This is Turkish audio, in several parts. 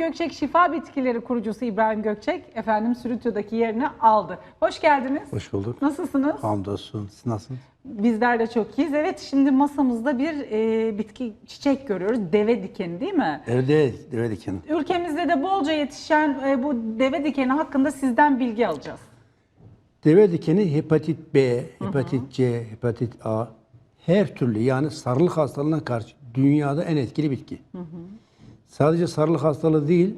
Gökçek Şifa Bitkileri kurucusu İbrahim Gökçek efendim Sürütü'deki yerini aldı. Hoş geldiniz. Hoş bulduk. Nasılsınız? Hamdolsun. Siz nasılsınız? Bizler de çok iyiyiz. Evet şimdi masamızda bir e, bitki çiçek görüyoruz. Deve dikeni değil mi? Evde deve dikeni. Ülkemizde de bolca yetişen e, bu deve dikeni hakkında sizden bilgi alacağız. Deve dikeni hepatit B, hepatit C, hepatit A her türlü yani sarılık hastalığına karşı dünyada en etkili bitki. Sadece sarılık hastalığı değil,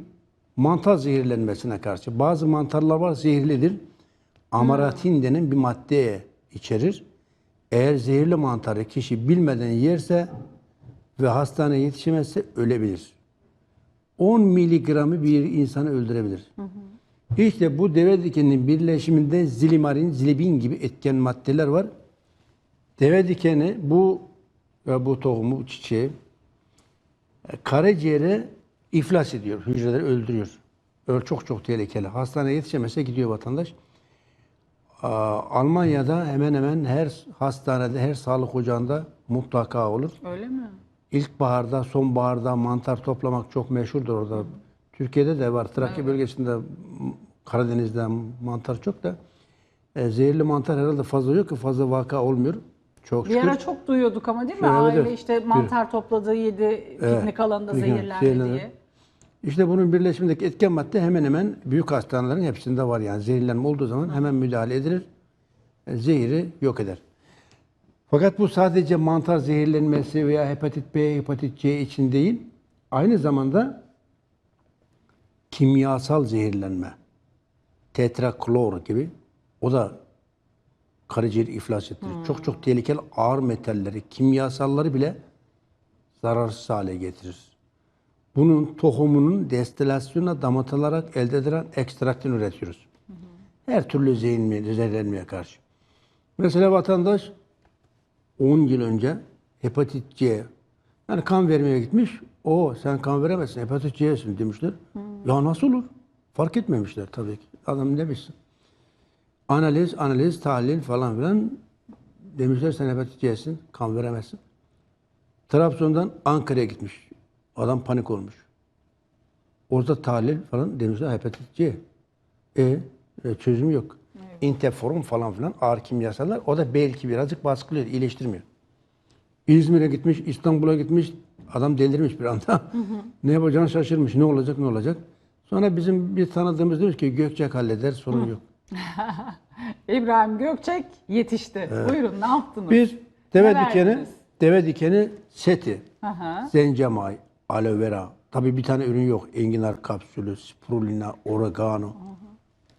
mantar zehirlenmesine karşı. Bazı mantarlar var zehirlidir. Amaratin denen bir madde içerir. Eğer zehirli mantarı kişi bilmeden yerse ve hastaneye yetişemezse ölebilir. 10 miligramı bir insanı öldürebilir. İşte bu deve dikeninin birleşiminde zilimarin, zilibin gibi etken maddeler var. Deve dikeni bu ve bu tohumu, bu çiçeği e, karaciğere iflas ediyor, hücreleri öldürüyor. Öyle çok çok tehlikeli. Hastaneye yetişemezse gidiyor vatandaş. Almanya'da hemen hemen her hastanede, her sağlık ocağında mutlaka olur. Öyle mi? İlkbaharda, sonbaharda mantar toplamak çok meşhurdur orada. Türkiye'de de var. Trakya bölgesinde, m- Karadeniz'de mantar çok da. E, zehirli mantar herhalde fazla yok ki fazla vaka olmuyor. Çok Bir şükür. ara çok duyuyorduk ama değil mi? Evet, Aile evet. işte mantar topladı, yedi, piknik alanında zehirlendi zehirlendi. diye. İşte bunun birleşimindeki etken madde hemen hemen büyük hastanelerin hepsinde var yani. Zehirlenme olduğu zaman hemen müdahale edilir. E, Zehiri yok eder. Fakat bu sadece mantar zehirlenmesi veya hepatit B, hepatit C için değil, aynı zamanda kimyasal zehirlenme, tetraklor gibi o da karaciğer iflas ettirir. Çok çok tehlikeli ağır metalleri, kimyasalları bile zararsız hale getirir. Bunun tohumunun destilasyona damatılarak elde edilen ekstraktını üretiyoruz. Her türlü zehirlenmeye, zehirlenmeye karşı. Mesela vatandaş 10 yıl önce hepatit C yani kan vermeye gitmiş. O sen kan veremezsin hepatit C'sin demişler. Ya nasıl olur? Fark etmemişler tabii ki. Adam ne bilsin. Analiz, analiz, tahlil falan filan demişler sen hepatit C'sin, kan veremezsin. Trabzon'dan Ankara'ya gitmiş. Adam panik olmuş. Orada tahlil falan demişler hepatit C. E, e, çözüm yok. Interferon falan filan ağır kimyasallar. O da belki birazcık baskılıyor, iyileştirmiyor. İzmir'e gitmiş, İstanbul'a gitmiş. Adam delirmiş bir anda. ne yapacağını şaşırmış. Ne olacak, ne olacak? Sonra bizim bir tanıdığımız demiş ki Gökçek halleder, sorun yok. İbrahim Gökçek yetişti. Buyurun ne yaptınız? Bir deve Ne dikeni, verdiniz? deve dikeni seti, Aha. zencemay, aloe vera. Tabii bir tane ürün yok. Enginar kapsülü, spirulina, oregano.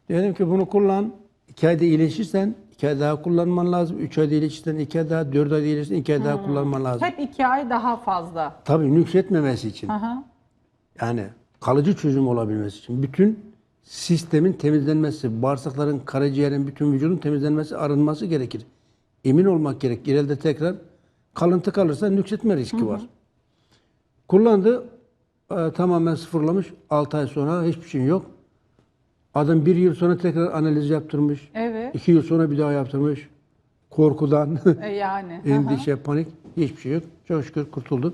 Dedim ki bunu kullan. İki ayda iyileşirsen iki ay daha kullanman lazım. Üç ayda iyileşirsen iki ay daha, dört ayda iyileşirsen iki ay daha kullanman lazım. Hep iki ay daha fazla. Tabii nüksetmemesi için. Aha. Yani kalıcı çözüm olabilmesi için. Bütün sistemin temizlenmesi, bağırsakların, karaciğerin, bütün vücudun temizlenmesi, arınması gerekir. Emin olmak gerek. İleride tekrar kalıntı kalırsa nüksetme riski var. Kullandı. e, tamamen sıfırlamış. 6 ay sonra hiçbir şey yok. Adam bir yıl sonra tekrar analiz yaptırmış. Evet. İki yıl sonra bir daha yaptırmış. Korkudan, E yani. Aha. endişe, panik hiçbir şey yok. Çok şükür kurtuldu.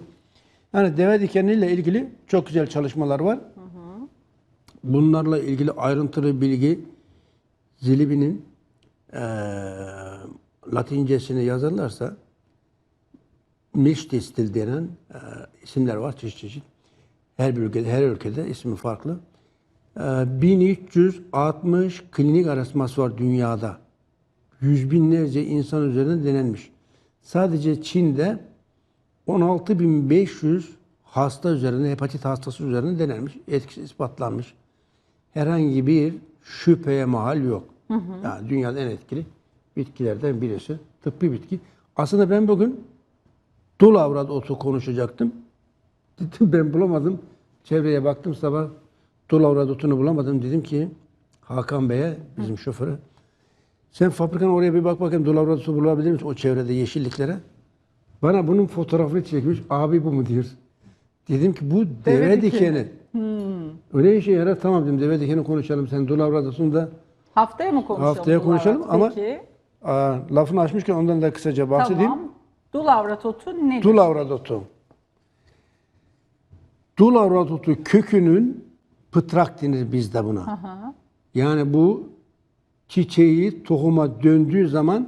Yani deve dikeniyle ilgili çok güzel çalışmalar var. Bunlarla ilgili ayrıntılı bilgi Zilibi'nin eee Latincesini yazarlarsa Milchtistil denen eee, isimler var çeşit çeşit. Her bir ülkede, her ülkede ismi farklı. Eee, 1360 klinik araştırması var dünyada. Yüz binlerce insan üzerinde denenmiş. Sadece Çin'de 16.500 hasta üzerinde, hepatit hastası üzerinde denenmiş. Etkisi ispatlanmış. Herhangi bir şüpheye mahal yok. Yani dünyada en etkili bitkilerden birisi. Tıbbi bitki. Aslında ben bugün dul avrat otu konuşacaktım. Dedim ben bulamadım. Çevreye baktım sabah dul avrat otunu bulamadım. Dedim ki Hakan Bey'e, bizim şoföre. Sen fabrikanın oraya bir bak bakayım dul avrat otu bulabilir misin o çevrede yeşilliklere? Bana bunun fotoğrafını çekmiş. Abi bu mu diyor. Dedim ki bu deve, Deve dikeni. dikeni. Öyle işe yarar. Tamam dedim deve dikeni konuşalım. Sen dul avrat otunu da Haftaya mı konuşalım? Haftaya konuşalım avrat? ama- Peki. aa, lafını açmışken ondan da kısaca bahsedeyim. Tamam. Dul avrat otu nedir? Dul avrat otu. Dul avrat otu kökünün Pıtrak denir bizde buna. Yani bu çiçeği tohuma döndüğü zaman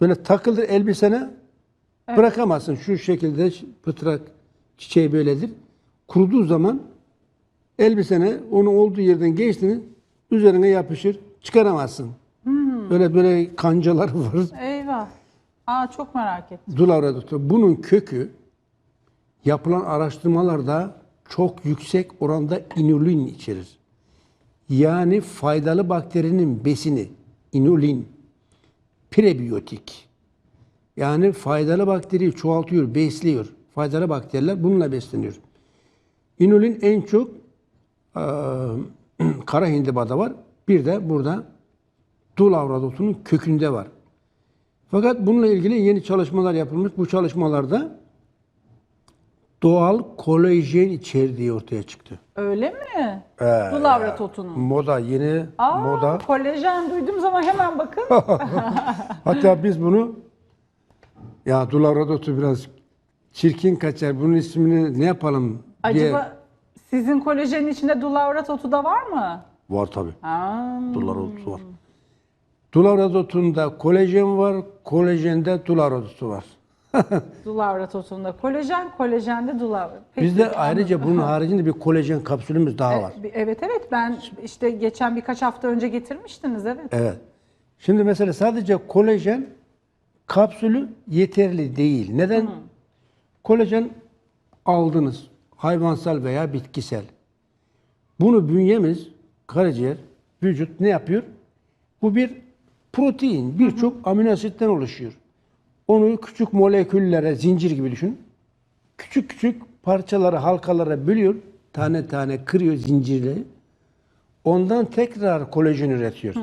böyle takılır elbisene bırakamazsın. Şu şekilde pıtrak çiçeği böyledir. Kuruduğu zaman elbisene onu olduğu yerden geçtiğini üzerine yapışır. Çıkaramazsın. Böyle böyle kancalar var. Eyvah. Aa çok merak ettim. Dulavradotu. Bunun kökü yapılan araştırmalarda çok yüksek oranda inulin içerir. Yani faydalı bakterinin besini, inulin, prebiyotik. Yani faydalı bakteriyi çoğaltıyor, besliyor. Faydalı bakteriler bununla besleniyor. İnulin en çok eee, kara hindibada var. Bir de burada dul avradotunun kökünde var. Fakat bununla ilgili yeni çalışmalar yapılmış. Bu çalışmalarda doğal kolajen içerdiği ortaya çıktı. Öyle mi? Ee, Dulavrat otunun. Moda, yeni Aa, moda. kolajen duyduğum zaman hemen bakın. Hatta biz bunu ya dulavradotu biraz çirkin kaçar. Bunun ismini ne yapalım diye. Acaba sizin kolajenin içinde dulavrat otu da var mı? Var tabii. Aa, Dulavradotu var. Dulavradotunda kolajen var, kolajende dulavradotu var. dulavrat otunda kolajen, kolajende dulavrat. Peki, Bizde anladım. ayrıca bunun haricinde bir kolajen kapsülümüz daha var. E, Evet evet ben işte geçen birkaç hafta önce getirmiştiniz evet. Evet. Şimdi mesela sadece kolajen kapsülü yeterli değil. Neden? Kolajen aldınız. Hayvansal veya bitkisel. Bunu bünyemiz, karaciğer, vücut ne yapıyor? Bu bir protein, birçok amino asitten oluşuyor. Onu küçük moleküllere, zincir gibi düşün. Küçük küçük parçalara, halkalara bölüyor. Tane tane kırıyor zincirleri. Ondan tekrar kolajen üretiyor.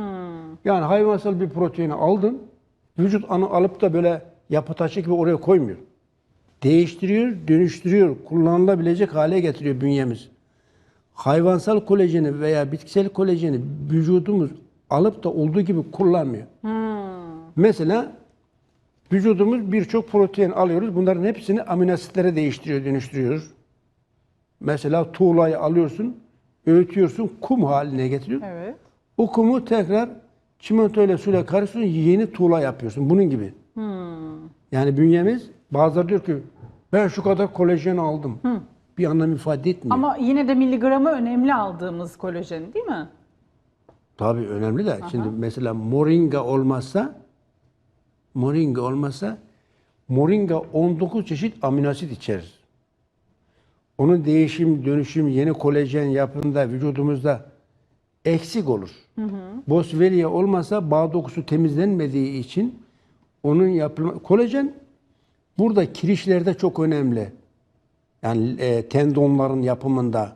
Yani hayvansal bir proteini aldın, vücut onu alıp da böyle yapı taşı gibi oraya koymuyor. Değiştiriyor, dönüştürüyor, kullanılabilecek hale getiriyor bünyemiz. Hayvansal kolajeni veya bitkisel kolajeni vücudumuz alıp da olduğu gibi kullanmıyor. Mesela vücudumuz birçok protein alıyoruz. Bunların hepsini amino asitlere değiştiriyor, dönüştürüyoruz. Mesela tuğlayı alıyorsun, öğütüyorsun, kum haline getiriyor. Evet. O kumu tekrar çimento ile suyla karıştırıyorsun, yeni tuğla yapıyorsun. Bunun gibi. Yani bünyemiz bazıları diyor ki ben şu kadar kolajen aldım. Bir anlam ifade etmiyor. Ama yine de miligramı önemli aldığımız kolajen değil mi? Tabii önemli de. Şimdi mesela moringa olmazsa moringa olmazsa moringa 19 çeşit amino asit içerir. Onun değişim, dönüşüm, yeni kolajen yapında vücudumuzda eksik olur. Boswellia olmasa bağ dokusu temizlenmediği için onun yapılma kolajen burada kirişlerde çok önemli. Yani e, tendonların yapımında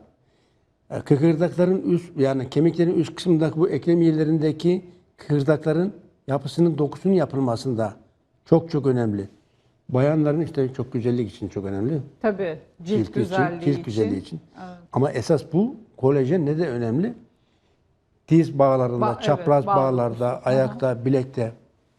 e, Kıkırdakların üst yani kemiklerin üst kısmındaki bu eklem yerlerindeki kıkırdakların yapısının dokusunun yapılmasında çok çok önemli. Bayanların işte çok güzellik için çok önemli. Tabii. Cilt, Cilt güzelliği için, cilt güzelliği için. Ama esas bu kolajen ne de önemli? Diz bağlarında, Ba- evet, çapraz bağ bağlarda, ayakta, bilekte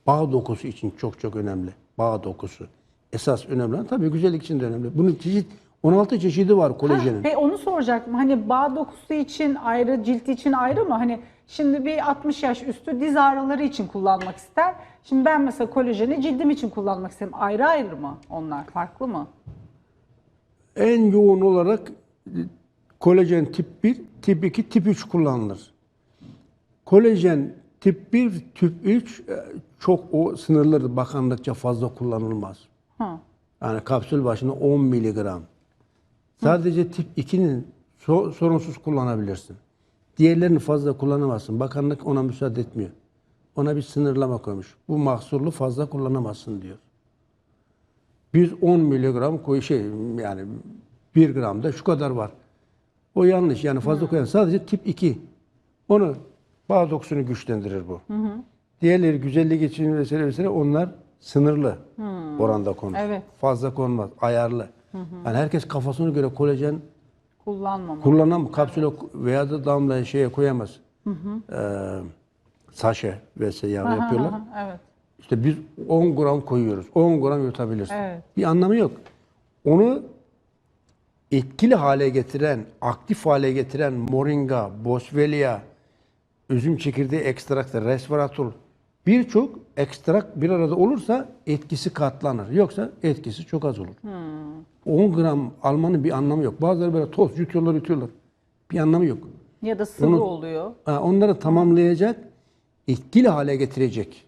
bağ dokusu için çok çok önemli. Bağ dokusu. Esas önemli. olan Tabii güzellik için de önemli. Bunun çeşit 16 çeşidi var kolajenin. Ve onu soracaktım. Hani bağ dokusu için ayrı, cilt için ayrı mı? Hani şimdi bir 60 yaş üstü diz ağrıları için kullanmak ister. Şimdi ben mesela kolajeni cildim için kullanmak isterim. Ayrı ayrı mı onlar? Farklı mı? En yoğun olarak e, kolajen tip 1, tip 2, tip 3 kullanılır. Kolajen tip 1, tip 3 e, çok o sınırları bakanlıkça fazla kullanılmaz. Hı. Yani kapsül başına 10 miligram. Sadece tip 2'nin so- sorunsuz kullanabilirsin. Diğerlerini fazla kullanamazsın. Bakanlık ona müsaade etmiyor. Ona bir sınırlama koymuş. Bu mahsurlu fazla kullanamazsın diyor. Biz 10 miligram koy şey yani 1 gramda şu kadar var. O yanlış yani fazla koyan sadece tip 2. Onu bağ dokusunu güçlendirir bu. Diğerleri güzellik için vesaire vesaire onlar sınırlı oranda konur. Evet. Fazla konmaz, ayarlı. Yani herkes kafasına göre kolajen Kullanmamalı. kullanam kapsüle veya da damla şeye koyamaz. Ee, saşe vesaire yani yapıyorlar. Aha, evet. İşte biz 10 gram koyuyoruz. 10 gram yutabilirsin. Evet. Bir anlamı yok. Onu etkili hale getiren, aktif hale getiren moringa, boswellia, üzüm çekirdeği ekstraktı, resveratrol birçok ekstrak bir arada olursa etkisi katlanır. Yoksa etkisi çok az olur. 10 gram almanın bir anlamı yok. Bazıları böyle toz yutuyorlar yutuyorlar. Bir anlamı yok. Ya da sıvı Onu- oluyor. Onları tamamlayacak, etkili hale getirecek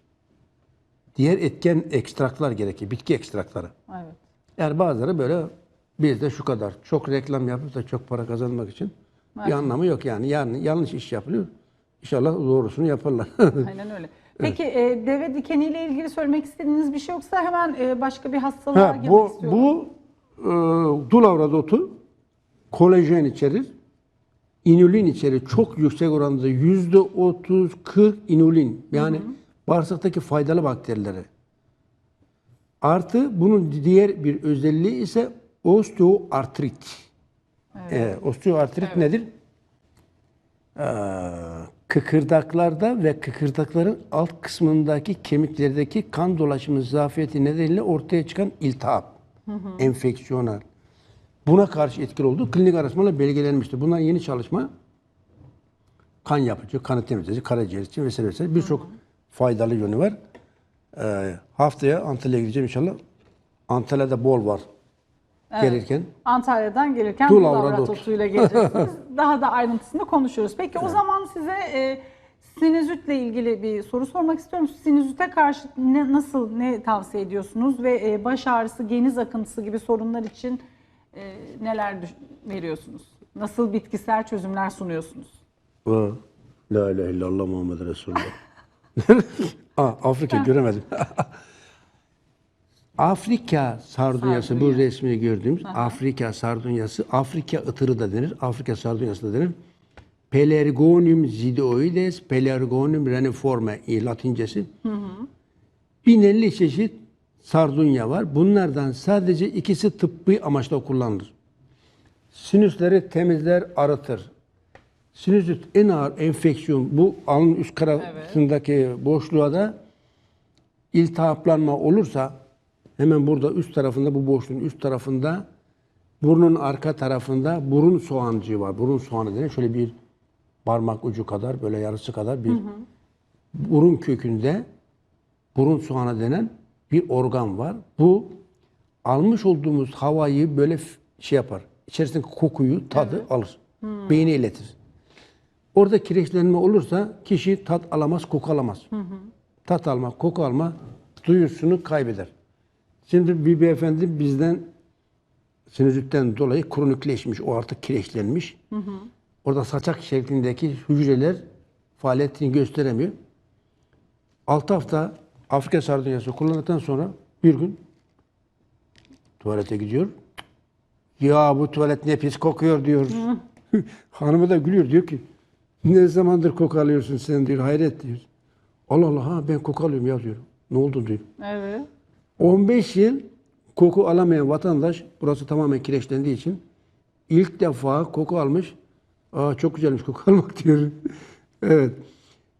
diğer etken ekstraklar gerekir. Bitki ekstrakları. Evet. Yani bazıları böyle bizde şu kadar çok reklam yapıp da çok para kazanmak için bir anlamı yok yani. Yani yanlış iş yapılıyor. İnşallah doğrusunu yaparlar. Aynen öyle. Peki e, deve dikeniyle ilgili söylemek istediğiniz bir şey yoksa hemen e, başka bir hastalığa ha, girmek bu istiyorum. bu e, dulavra dotu kolajen içerir. İnülin içerir. Çok yüksek oranda yüzde 30 40 inülin. Yani bağırsaktaki faydalı bakterileri. Artı bunun diğer bir özelliği ise osteoartrit. Evet. osteoartrit nedir? Ee, kıkırdaklarda ve kıkırdakların alt kısmındaki kemiklerdeki kan dolaşımı zafiyeti nedeniyle ortaya çıkan iltihap, enfeksiyonel. Buna karşı etkili olduğu klinik araştırmalarla belgelenmiştir. Bunlar yeni çalışma kan yapıcı, kanı temizleyici, karaciğer için vesaire vesaire birçok faydalı yönü var. Ee, haftaya Antalya'ya gideceğim inşallah. Antalya'da bol var. Gelirken. Antalya'dan gelirken Dul bu avra dot. laboratosuyla geleceksiniz. Daha da ayrıntısını konuşuruz. Peki o zaman size e, sinüzitle ilgili bir soru sormak istiyorum. Sinüzite karşı ne, nasıl, ne tavsiye ediyorsunuz? Ve e, baş ağrısı, geniz akıntısı gibi sorunlar için e, neler veriyorsunuz? Nasıl bitkisel çözümler sunuyorsunuz? Ha, La ilahe illallah Muhammed Resulullah. Aa, Afrika göremedim. Afrika sardunyası bu Sardunya. resmini gördüğümüz Afrika sardunyası, Afrika ıtırı da denir, Afrika sardunyası da denir. Pelargonium zidioides, Pelargonium reniforme latincesi. 1050 çeşit sardunya var. Bunlardan sadece ikisi tıbbi amaçla kullanılır. Sinüsleri temizler, arıtır. Sinüzit en ağır enfeksiyon bu alın üst tarafındaki boşluğa da iltihaplanma olursa hemen burada üst tarafında bu boşluğun üst tarafında burnun arka tarafında burun soğancığı var. Burun soğanı denen şöyle bir parmak ucu kadar böyle yarısı kadar bir burun kökünde burun soğanı denen bir organ var. Bu almış olduğumuz havayı böyle şey yapar. İçerisindeki kokuyu, tadı alır. Beyne iletir. Orada kireçlenme olursa kişi tat alamaz, koku alamaz. Tat alma, koku alma duyusunu kaybeder. Şimdi bir beyefendi bizden sinüzitten dolayı kronikleşmiş, o artık kireçlenmiş. Orada saçak şeklindeki hücreler faaliyetini gösteremiyor. 6 hafta Afrika sardunyası kullandıktan sonra bir gün tuvalete gidiyor. Ya bu tuvalet ne pis kokuyor diyor. Hanımı da gülüyor diyor ki ne zamandır koku alıyorsun sen diyor hayret diyor. Allah Allah ha ben koku alıyorum ya diyor. Ne oldu diyor. Evet. 15 yıl koku alamayan vatandaş burası tamamen kireçlendiği için ilk defa koku almış. Aa çok güzelmiş koku almak diyor. evet.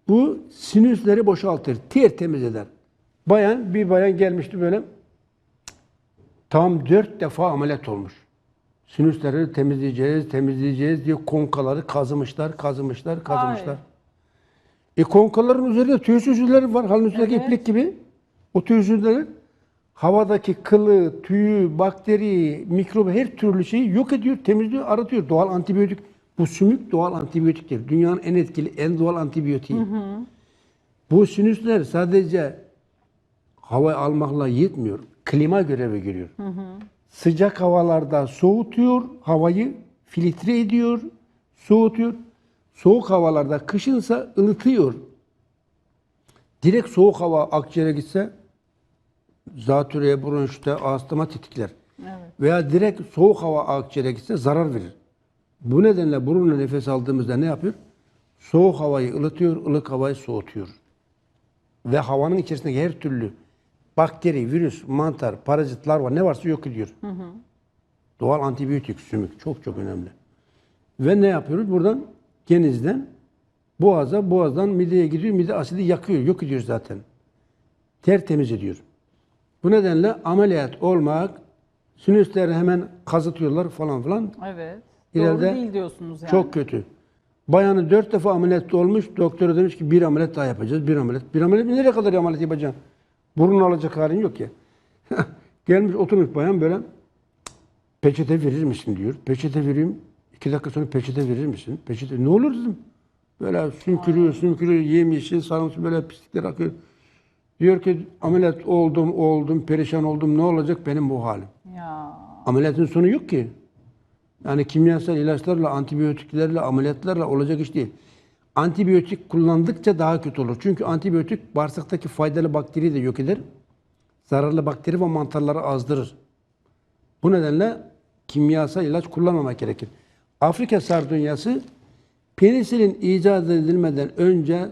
Bu sinüsleri boşaltır. Ter temiz eder. Bayan bir bayan gelmişti böyle tam dört defa ameliyat olmuş. Sinüsleri temizleyeceğiz, temizleyeceğiz diye konkaları kazımışlar, kazımışlar, kazımışlar. Ay. E konkaların üzerinde tüy süzüleri var. Halının üstündeki Evet. iplik gibi. O tüy süzüleri havadaki kılı, tüyü, bakteri, mikrobu her türlü şeyi yok ediyor, temizliyor, aratıyor. Doğal antibiyotik. Bu sümük doğal antibiyotiktir. Dünyanın en etkili, en doğal antibiyotiği. Bu sinüsler sadece hava almakla yetmiyor. Klima görevi görüyor. Sıcak havalarda soğutuyor, havayı filtre ediyor, soğutuyor. Soğuk havalarda kışınsa ılıtıyor. Direkt soğuk hava akciğere gitse zatürre, bronşite, astıma tetikler. Evet. Veya direkt soğuk hava akciğere gitse zarar verir. Bu nedenle burunla nefes aldığımızda ne yapıyor? Soğuk havayı ılıtıyor, ılık havayı soğutuyor. Ve havanın içerisindeki her türlü bakteri, virüs, mantar, parazitler var ne varsa yok ediyor. Doğal antibiyotik, sümük çok çok önemli. Ve ne yapıyoruz? Buradan genizden boğaza, boğazdan mideye gidiyor. Mide asidi yakıyor, yok ediyor zaten. Tertemiz ediyor. Bu nedenle ameliyat olmak Sinüsleri hemen kazıtıyorlar falan filan. Evet. İleride Doğru değil diyorsunuz yani. Çok kötü. Bayanı dört defa ameliyat olmuş. Doktora demiş ki bir ameliyat daha yapacağız. Bir ameliyat. Bir ameliyat nereye kadar ameliyat yapacaksın? Burnunu alacak halin yok ya. Gelmiş oturmuş bayan böyle peçete verir misin diyor. Peçete vereyim. İki dakika sonra peçete verir misin? Peçete ne olur dedim. Böyle sümkürüyor, sümkürüyor, yemişsin, sarımsı böyle pislikler akıyor. Diyor ki ameliyat oldum, oldum, perişan oldum. Ne olacak benim bu halim? Ya. Ameliyatın sonu yok ki. Yani kimyasal ilaçlarla, antibiyotiklerle, ameliyatlarla olacak iş değil. Antibiyotik kullandıkça daha kötü olur. Çünkü antibiyotik bağırsaktaki faydalı bakteriyi de yok eder. Zararlı bakteri ve mantarları azdırır. Bu nedenle kimyasal ilaç kullanmamak gerekir. Afrika sardunyası penisilin icat edilmeden önce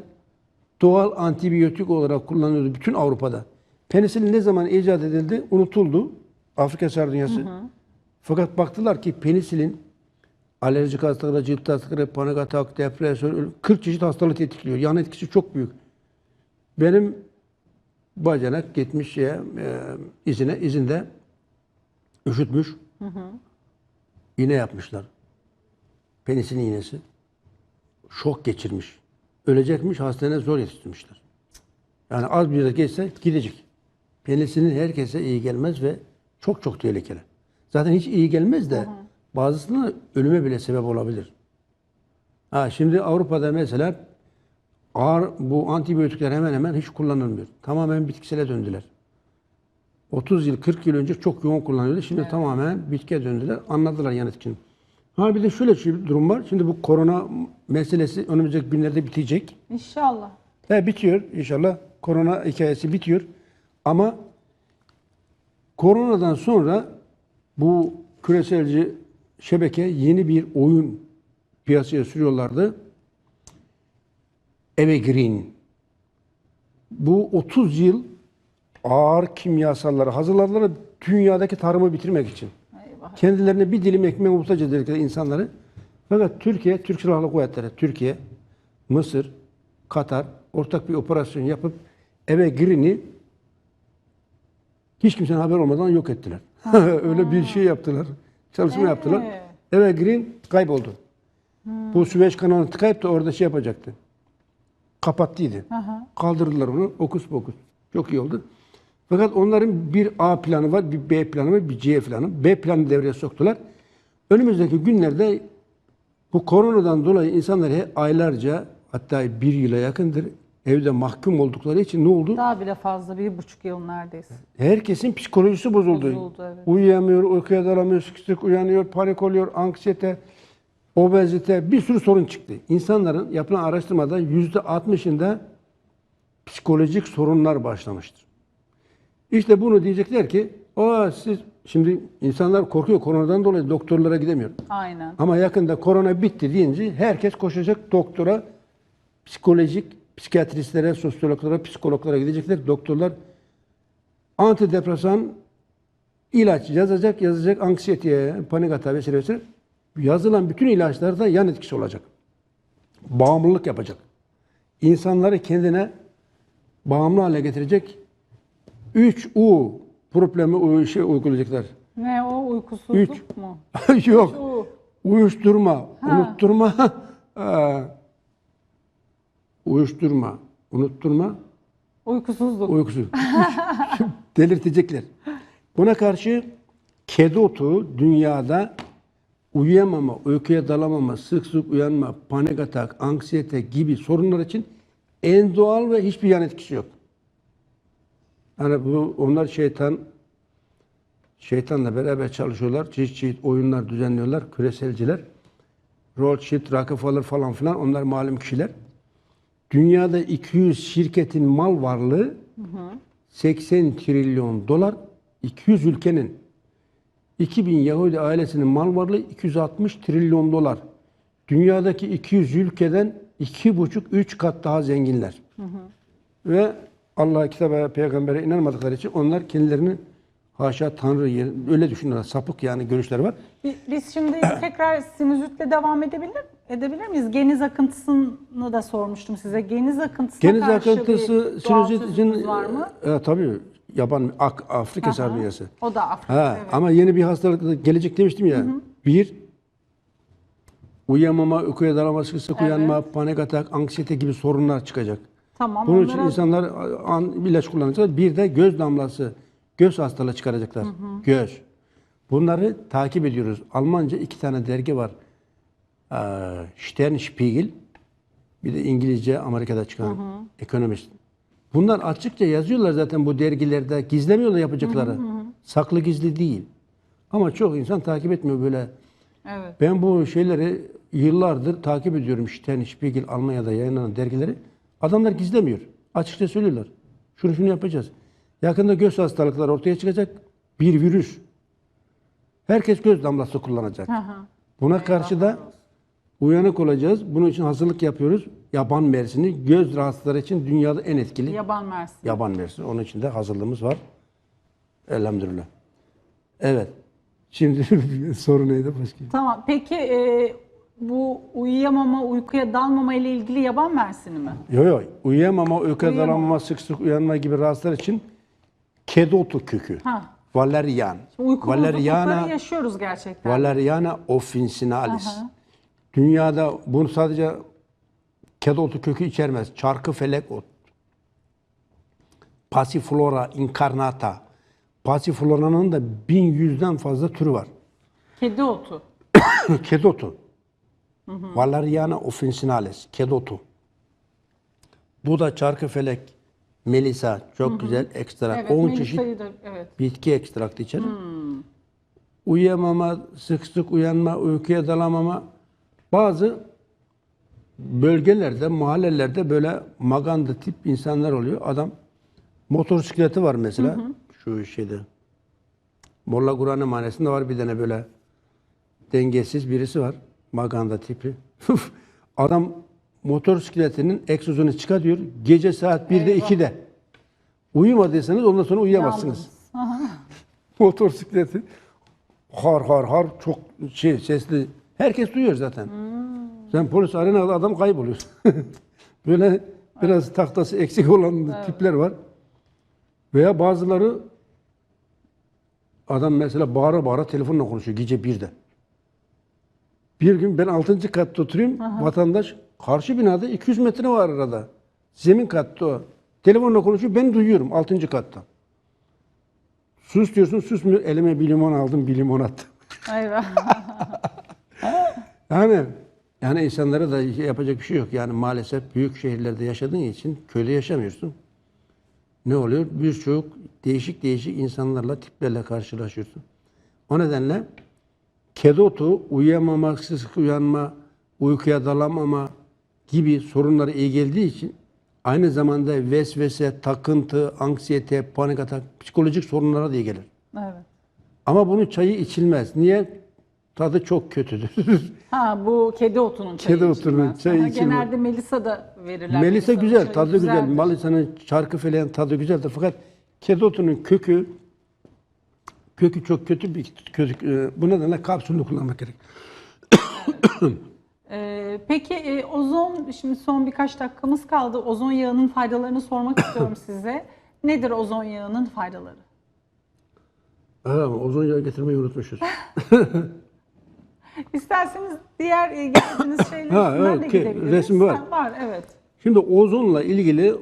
doğal antibiyotik olarak kullanılıyordu bütün Avrupa'da. Penisilin ne zaman icat edildi unutuldu. Afrika sardunyası. Fakat baktılar ki penisilin alerjik hastalıklara, cilt hastalıkları, panik atak, depresyon, 40 çeşit hastalığı tetikliyor. Yan etkisi çok büyük. Benim bacanak gitmiş şeye, e, izine, izinde üşütmüş. İğne yapmışlar. Penisilin iğnesi. Şok geçirmiş. Ölecekmiş, hastaneye zor yetiştirmişler. Yani az bir yere geçse gidecek. Penisilin herkese iyi gelmez ve çok çok tehlikeli. Zaten hiç iyi gelmez de bazısına ölüme bile sebep olabilir. Ha, şimdi Avrupa'da mesela ağır bu antibiyotikler hemen hemen hiç kullanılmıyor. Tamamen bitkisele döndüler. 30 yıl, 40 yıl önce çok yoğun kullanıyordu. Şimdi tamamen bitkiye döndüler. Anladılar yan etkisini. Ha bir de şöyle bir durum var. Şimdi bu korona meselesi önümüzdeki günlerde bitecek. İnşallah. He, bitiyor inşallah. Korona hikayesi bitiyor. Ama koronadan sonra bu küreselci şebeke yeni bir oyun piyasaya sürüyorlardı. Evergreen. Bu 30 yıl ağır kimyasalları hazırladılar dünyadaki tarımı bitirmek için. Kendilerine bir dilim ekmeğe muhtaç edecekler insanları. Fakat Türkiye, Türk Silahlı Kuvvetleri, Türkiye, Mısır, Katar ortak bir operasyon yapıp eve girini hiç kimsenin haber olmadan yok ettiler. Öyle bir şey yaptılar. Çalışma yaptılar. Evet. Eve girin kayboldu. Bu Süveyş kanalını tıkayıp da orada şey yapacaktı. Kapattıydı. Aha. Kaldırdılar onu. Okus pokus. Çok iyi oldu. Fakat onların bir A planı var, bir B planı var, bir C planı. B planı devreye soktular. Önümüzdeki günlerde bu koronadan dolayı insanlar aylarca hatta bir yıla yakındır evde mahkum oldukları için ne oldu? Daha bile fazla bir buçuk yıl neredeyse. Herkesin psikolojisi bozuldu. Bozuldu, evet. Uyuyamıyor, uykuya dalamıyor, sık sık uyanıyor, panik oluyor, anksiyete, obezite bir sürü sorun çıktı. İnsanların yapılan araştırmada yüzde 60'ında psikolojik sorunlar başlamıştır. İşte bunu diyecekler ki, o siz şimdi insanlar korkuyor koronadan dolayı doktorlara gidemiyor. Aynen. Ama yakında korona bitti deyince herkes koşacak doktora, psikolojik, psikiyatristlere, sosyologlara, psikologlara gidecekler. Doktorlar antidepresan ilaç yazacak, yazacak anksiyeteye, panik atağı vesaire vesaire. Yazılan bütün ilaçlarda yan etkisi olacak. Bağımlılık yapacak. İnsanları kendine bağımlı hale getirecek 3 U problemi uy- şey uygulayacaklar. Ne o uykusuzluk Üç. mu? Yok. U. Uyuşturma, Ha. unutturma, eee, uyuşturma, unutturma, Uykusuzluk. uykusuz. Delirtecekler. Buna karşı kedi otu dünyada uyuyamama, uykuya dalamama, sık sık uyanma, panik atak, anksiyete gibi sorunlar için en doğal ve hiçbir yan etkisi yok. Yani bu onlar şeytan şeytanla beraber çalışıyorlar. Çeşit çeşit oyunlar düzenliyorlar. Küreselciler. Rothschild, Rockefeller falan filan onlar malum kişiler. Dünyada 200 şirketin mal varlığı 80 trilyon dolar 200 ülkenin 2000 Yahudi ailesinin mal varlığı 260 trilyon dolar. Dünyadaki 200 ülkeden 2,5-3 kat daha zenginler. Ve Allah'a, kitaba, peygambere inanmadıkları için onlar kendilerini haşa Tanrı yer- öyle düşünüyorlar. Sapık yani görüşleri var. Bi- Biz şimdi tekrar sinüzitle devam edebilir edebilir miyiz? Geniz akıntısını da sormuştum size. Geniz akıntısına Geniz karşı akıntısı bir sinüzit için var mı? E, tabii yaban Ak, Afrika sardunyası. O da Afrika. Ha, evet. ama yeni bir hastalık gelecek demiştim ya. Bir, uyuyamama, uykuya dalama, sık sık uyanma, panik atak, anksiyete gibi sorunlar çıkacak. Tamam. Bunun için onlara- insanlar an, ilaç kullanacaklar. Bir de göz damlası, göz hastalığı çıkaracaklar. Göz. Bunları takip ediyoruz. Almanca iki tane dergi var. Ee, Sternspiegel, bir de İngilizce Amerika'da çıkan ekonomist. Bunlar açıkça yazıyorlar zaten bu dergilerde. Gizlemiyorlar yapacakları. Saklı gizli değil. Ama çok insan takip etmiyor böyle. Evet. Ben bu şeyleri yıllardır takip ediyorum. Sternspiegel Almanya'da yayınlanan dergileri. Adamlar gizlemiyor. Açıkça söylüyorlar. Şunu şunu yapacağız. Yakında göz hastalıkları ortaya çıkacak. Bir virüs. Herkes göz damlası kullanacak. Buna karşı da uyanık olacağız. Bunun için hazırlık yapıyoruz. Yaban mersini göz rahatsızları için dünyada en etkili Yaban mersin. yaban mersini. Onun için de hazırlığımız var. Elhamdülillah. Evet. Şimdi soru neydi başka? Tamam. Peki e, bu uyuyamama, uykuya dalmama ile ilgili yaban mersini mi? Yok yok. Uyuyamama, uykuya Uyuyamama. dalamama, sık sık uyanma gibi rahatsızlar için kedotu kökü. Ha. Valerian. Uyku Valeriana, yaşıyoruz gerçekten. Valeriana officinalis. Aha. Dünyada bunu sadece kedotu kökü içermez. Çarkı felek ot. Passiflora incarnata. Passiflora'nın da 1100'den fazla türü var. Kedi otu. kedotu. Valeriana officinalis. Kedotu. Bu da çarkı felek, melisa çok güzel ekstrak. Evet, 10 çeşit da evet. bitki ekstraktı içerir. Hmm. Uyuyamama, sık sık uyanma, uykuya dalamama. Bazı bölgelerde, mahallelerde böyle maganda tip insanlar oluyor. Adam motosikleti var mesela. Şu şeyde. Molla Kur'an'ın mahallesinde var bir tane böyle dengesiz birisi var. Maganda tipi. Adam motosikletinin egzozunu çıkartıyor. Gece saat 1'de Eyvah. 2'de. Uyumadıysanız ondan sonra uyuyamazsınız motosikleti har har har çok şey sesli. Herkes duyuyor zaten. Sen polis arenada adam kayboluyor. Böyle biraz tahtası eksik olan tipler var. Veya bazıları adam mesela bağıra bağıra telefonla konuşuyor gece birde. Bir gün ben 6. katta oturuyorum. Vatandaş karşı binada 200 metre var arada. Zemin katta o. Telefonla konuşuyor. Ben duyuyorum 6. katta. Sus diyorsun susmuyor. Elime bir limon aldım bir limon attım. Eyvah. Yani yani insanlara da şey yapacak bir şey yok. Yani maalesef büyük şehirlerde yaşadığın için köyde yaşamıyorsun. Ne oluyor? Birçok değişik değişik insanlarla, tiplerle karşılaşıyorsun. O nedenle kedotu, uyuyamama, sık uyanma, uykuya dalamama gibi sorunlara iyi geldiği için aynı zamanda vesvese, takıntı, anksiyete, panik atak, psikolojik sorunlara da iyi gelir. evet. Ama bunun çayı içilmez. Niye? Tadı çok kötüdür. Ha bu kedi otunun çayı. Kedi otunun içilmez. çayı Aha, içilmez. Genelde Melisa da verirler. Melisa Melisa'nın güzel, çayı tadı güzel. güzeldir. Melisa'nın çarkı feleğin tadı güzeldir. Fakat kedi otunun kökü kökü çok kötü bir e, Bu nedenle kapsülünü kullanmak gerek. Ee, peki e, ozon, şimdi son birkaç dakikamız kaldı. Ozon yağının faydalarını sormak istiyorum size. Nedir ozon yağının faydaları? Ha, ozon yağı getirmeyi unutmuşuz. İsterseniz diğer e, getirdiğiniz şeyler Ha, evet, de ki- gidebiliriz. resim var. Ha, Var, evet. Şimdi ozonla ilgili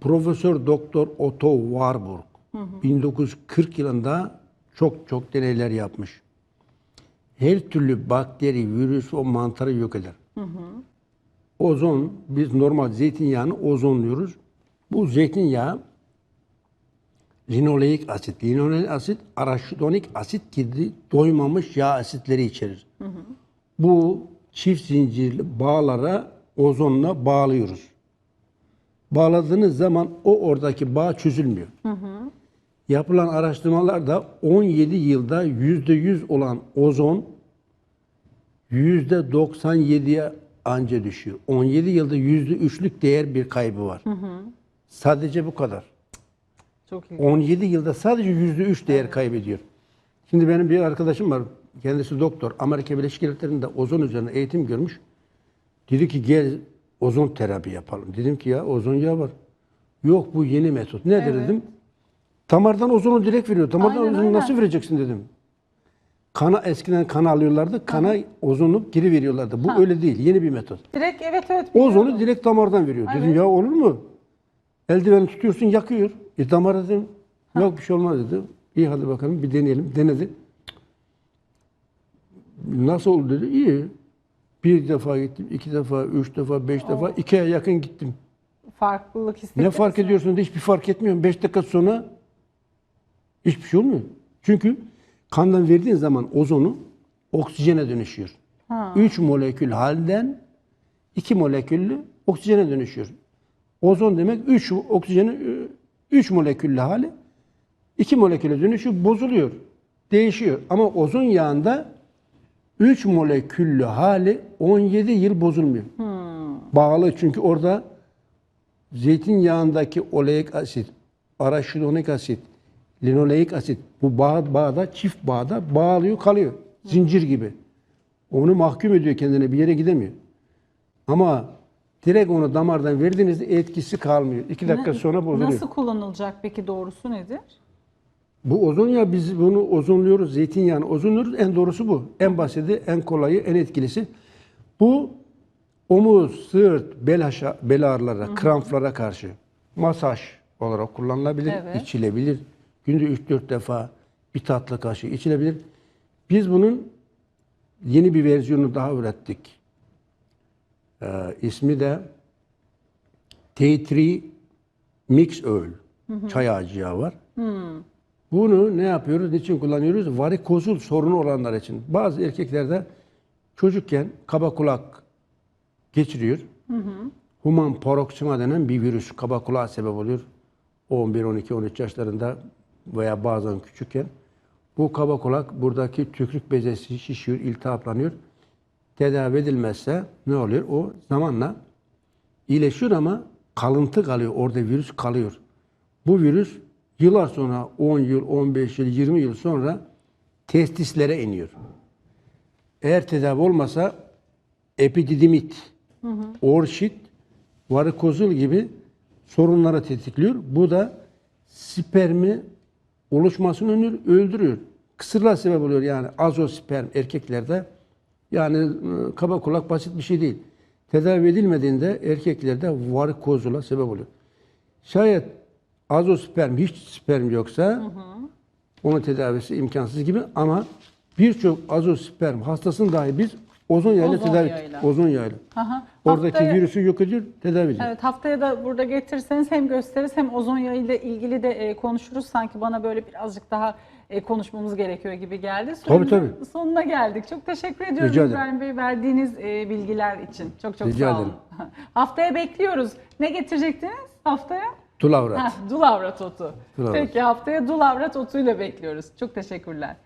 Profesör Doktor Otto Warburg 1940 yılında çok çok deneyler yapmış. Her türlü bakteri, virüs o mantarı yok eder. Ozon, biz normal zeytinyağını ozonluyoruz. Bu zeytinyağı linoleik asit, linoleik asit araşidonik asit gibi doymamış yağ asitleri içerir. Bu çift zincirli bağlara ozonla bağlıyoruz. Bağladığınız zaman o oradaki bağ çözülmüyor. Yapılan araştırmalarda 17 yılda %100 olan ozon %97'ye anca düşüyor. 17 yılda %3'lük değer bir kaybı var. Sadece bu kadar. Çok iyi. 17 yılda sadece %3 değer kaybediyor. Şimdi benim bir arkadaşım var. Kendisi doktor. Amerika Birleşik Devletleri'nde ozon üzerine eğitim görmüş. Dedi ki gel ozon terapi yapalım. Dedim ki ya ozon yağı var. Yok bu yeni metot. Nedir Evet. dedim. Damardan ozonu direkt veriyor. Damardan Aynen, ozonu aynen. nasıl vereceksin dedim. Kana eskiden kan alıyorlardı. Kana ozonu geri veriyorlardı. Bu öyle değil. Yeni bir metot. Direkt evet evet. Ozonu biliyorum. direkt damardan veriyor. Dedim Evet. ya olur mu? Eldiveni tutuyorsun yakıyor. E damara dedim. Yok bir şey olmaz dedi. İyi hadi bakalım bir deneyelim. Denedi. Nasıl oldu dedi. İyi. Bir defa gittim, iki defa, üç defa, beş defa, iki aya yakın gittim. Farklılık hissettiniz Ne fark ediyorsun da hiçbir fark etmiyor. Beş dakika sonra hiçbir şey olmuyor. Çünkü kandan verdiğin zaman ozonu oksijene dönüşüyor. Ha. 3 molekül halden 2 moleküllü oksijene dönüşüyor. Ozon demek 3 oksijenin 3 moleküllü hali 2 moleküle dönüşüyor, bozuluyor. Değişiyor. Ama ozon yağında 3 moleküllü hali 17 yıl bozulmuyor. Bağlı çünkü orada zeytinyağındaki oleik asit, araşidonik asit, linoleik asit bu bağ, bağda çift bağda bağlıyor kalıyor. Zincir gibi. Onu mahkum ediyor kendine bir yere gidemiyor. Ama direkt onu damardan verdiğinizde etkisi kalmıyor. İki dakika sonra bozuluyor. Nasıl kullanılacak peki doğrusu nedir? Bu ozon yağı biz bunu ozonluyoruz. Zeytinyağını ozonluyoruz. En doğrusu bu. En basiti, en kolayı, en etkilisi. Bu omuz, sırt, bel, aşağı, bel ağrılarına, kramplara karşı masaj olarak kullanılabilir, Evet. içilebilir. Günde 3-4 defa bir tatlı kaşığı içilebilir. Biz bunun yeni bir versiyonu daha ürettik. Ee, ismi de Tea Tree Mix Oil. Çay ağacı yağı var. Bunu ne yapıyoruz? Niçin kullanıyoruz? Varikozul sorunu olanlar için. Bazı erkeklerde çocukken kaba kulak geçiriyor. Human paroksima denen bir virüs kaba kulağa sebep oluyor. 11, 12, 13 yaşlarında veya bazen küçükken. Bu kaba kulak buradaki tükürük bezesi şişiyor, iltihaplanıyor. Tedavi edilmezse ne oluyor? O zamanla iyileşiyor ama kalıntı kalıyor. Orada virüs kalıyor. Bu virüs yıllar sonra 10 yıl, 15 yıl, 20 yıl sonra testislere iniyor. Eğer tedavi olmasa epididimit, orşit, varikozul gibi sorunları tetikliyor. Bu da spermi oluşmasını öldürüyor. Kısırlığa sebep oluyor yani azosperm erkeklerde. Yani e, kaba kulak basit bir şey değil. Tedavi edilmediğinde erkeklerde varikozula sebep oluyor. Şayet azosperm hiç sperm yoksa onun tedavisi imkansız gibi ama birçok azosperm hastasını dahi biz ozon yağıyla Ozon tedavi ettik. Ozon yağıyla. Aha. Oradaki Haftaya- virüsü yok ediyor, tedavi ediyor. Evet haftaya da burada getirirseniz hem gösteririz hem ozon yağı ile ilgili de e, konuşuruz. Sanki bana böyle birazcık daha e, konuşmamız gerekiyor gibi geldi. Tabii, Sürenin tabii. Sonuna geldik. Çok teşekkür ediyorum Rica. İbrahim Bey verdiğiniz e, bilgiler için. Çok çok Rica sağ olun. ederim. haftaya bekliyoruz. Ne getirecektiniz haftaya? Tulavrat. Heh, Dulavrat otu. Dulavrat. Peki haftaya Dulavrat otuyla bekliyoruz. Çok teşekkürler.